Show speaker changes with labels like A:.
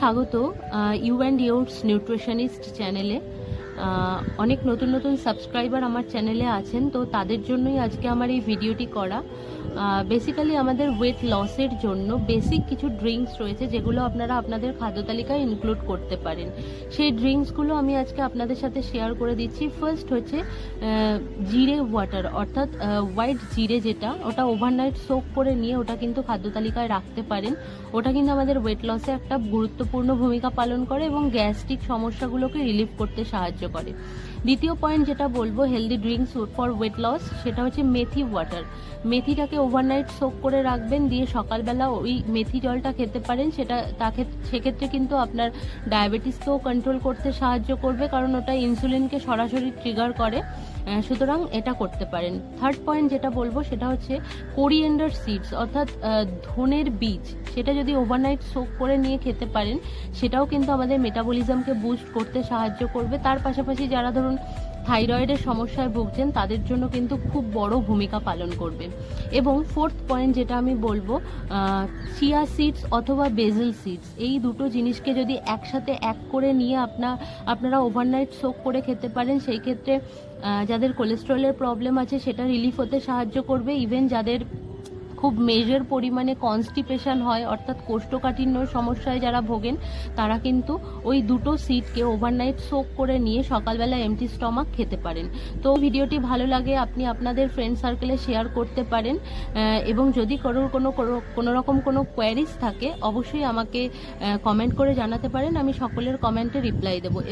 A: স্বাগত you and yours nutritionist চ্যানেলে। অনেক নতুন নতুন সাবস্ক্রাইবার আমার চ্যানেলে আছেন, তো তাদের জন্যই আজকে আমার এই ভিডিওটি করা। বেসিক্যালি আমাদের ওয়েট লসের জন্য বেসিক কিছু ড্রিঙ্কস রয়েছে যেগুলো আপনারা আপনাদের খাদ্য তালিকায় ইনক্লুড করতে পারেন। সেই ড্রিঙ্কসগুলো আমি আজকে আপনাদের সাথে শেয়ার করে দিচ্ছি। ফার্স্ট হচ্ছে জিরে ওয়াটার অর্থাৎ হোয়াইট জিরে যেটা, ওটা ওভারনাইট সোক করে নিয়ে ওটা কিন্তু খাদ্য তালিকায় রাখতে পারেন। ওটা কিন্তু আমাদের ওয়েট লসে একটা গুরুত্বপূর্ণ ভূমিকা পালন করে এবং গ্যাস্ট্রিক সমস্যাগুলোকে রিলিফ করতে সাহায্য করে। দ্বিতীয় পয়েন্ট যেটা বলব healthy drinks for weight loss সেটা হচ্ছে মেথি ওয়াটার মেথিটাকে ওভারনাইট সোক করে রাখবেন, দিয়ে সকালবেলা ওই মেথি জলটা খেতে পারেন, সেটা তাকে সেক্ষেত্রে কিন্তু আপনার ডায়াবেটিসকেও কন্ট্রোল করতে সাহায্য করবে, কারণ ওটা ইনসুলিনকে সরাসরি ট্রিগার করে। সুতরাং এটা করতে পারেন। থার্ড পয়েন্ট যেটা বলব সেটা হচ্ছে কোরিয়েন্ডার সিডস অর্থাৎ ধনের বীজ, সেটা যদি ওভারনাইট সোক করে নিয়ে খেতে পারেন, সেটাও কিন্তু আমাদের মেটাবলিজমকে বুস্ট করতে সাহায্য করবে। তার পাশাপাশি যারা ধরুন থাইরয়েডের সমস্যায় ভুগছেন, তাদের জন্য কিন্তু খুব বড় ভূমিকা পালন করবে। এবং ফোর্থ পয়েন্ট যেটা আমি বলব চিয়া সিডস অথবা বেজেল সিডস এই দুটো জিনিসকে যদি একসাথে এক করে নিয়ে আপনার আপনারা ওভারনাইট সোক করে খেতে পারেন, সেই ক্ষেত্রে যাদের কোলেস্ট্রলের প্রবলেম আছে, সেটা রিলিফ হতে সাহায্য করবে। ইভেন যাদের খুব মেজর পরিমাণে কনস্টিপেশন হয়, অর্থাৎ কোষ্ঠকাঠিন্য সমস্যায় যারা ভোগেন, তারা কিন্তু ওই দুটো সিটকে ওভারনাইট সোক করে নিয়ে সকালবেলা এমটি স্টমাক খেতে পারেন। তো ভিডিওটি ভালো লাগে, আপনি আপনাদের ফ্রেন্ড সার্কেলে শেয়ার করতে পারেন। এবং যদি কারোর কোনো, কোনো- কোনো রকম কোনো কোয়ারিজ থাকে, অবশ্যই আমাকে কমেন্ট করে জানাতে পারেন, আমি সকলের কমেন্টে রিপ্লাই দেবো।